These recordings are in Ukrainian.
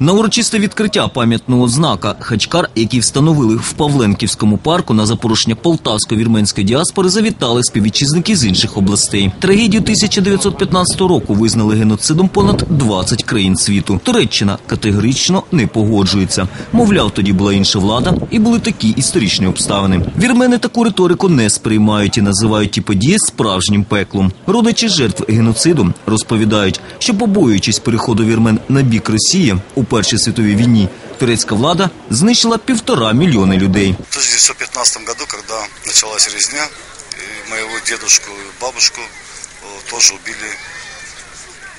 На урочисте відкриття пам'ятного знака Хачкар, який встановили в Павленківському парку на запрошення полтавсько-вірменської діаспори, завітали співвітчизники з інших областей. Трагедію 1915 року визнали геноцидом понад 20 країн світу. Туреччина категорично не погоджується. Мовляв, тоді була інша влада і були такі історичні обставини. Вірмени таку риторику не сприймають і називають ті події справжнім пеклом. Родичі жертв геноциду розповідають, що побоюючись переходу вірмен на бік Росії у Першій світовій війні, турецька влада знищила півтора мільйони людей. В 1915 году, когда началась резня, и моего дедушку и бабушку э, тоже убили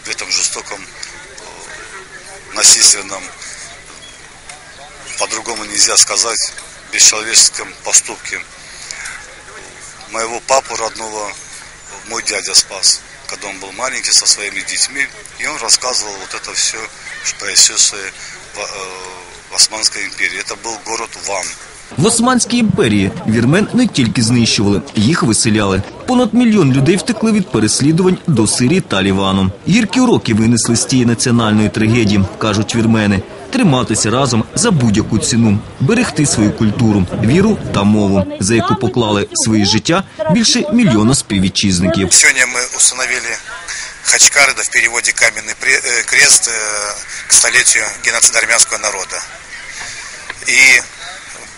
в этом жестоком, э, насильственном, по-другому нельзя сказать, бесчеловеческом поступке. Моего папу родного мой дядя спас, когда он был маленький со своими детьми, и он рассказывал вот это все, происшедшее в, э, в Османской империи. Это был город Ван. В Османській імперії вірмен не тільки знищували, їх виселяли. Понад мільйон людей втекли від переслідувань до Сирії та Лівану. Гіркі уроки винесли з тієї національної трагедії, кажуть вірмени. Триматися разом за будь-яку ціну, берегти свою культуру, віру та мову, за яку поклали своє життя більше мільйона співвітчизників. Сегодня мы установили Хачкар, это в переводе каменный пре- э, крест э, к столетию геноцида армянского народа. И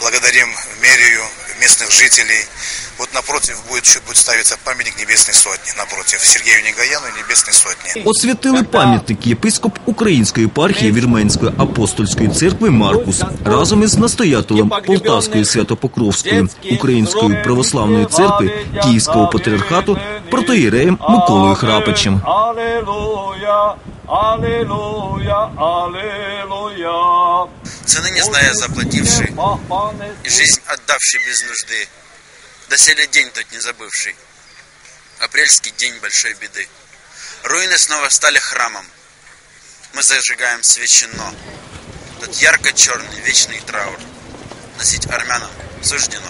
благодарим мэрию, местных жителей. Вот напротив будет, еще будет ставиться памятник Небесной Сотни, напротив Сергею Негаяну и Небесной Сотни. Освятили пам'ятник єпископ Української єпархії Вірменської апостольської церкви Маркус разом із настоятелем Полтавської Святопокровської Української православної церкви Київського патріархату протоїреєм Миколою Храпичем. Аллилуйя, аллилуйя, аллилуйя. Цены не зная заплативший, и жизнь отдавший без нужды, доселе день тот не забывший, апрельский день большой беды. Руины снова стали храмом, мы зажигаем свечено, тот ярко-черный вечный траур, носить армянам суждено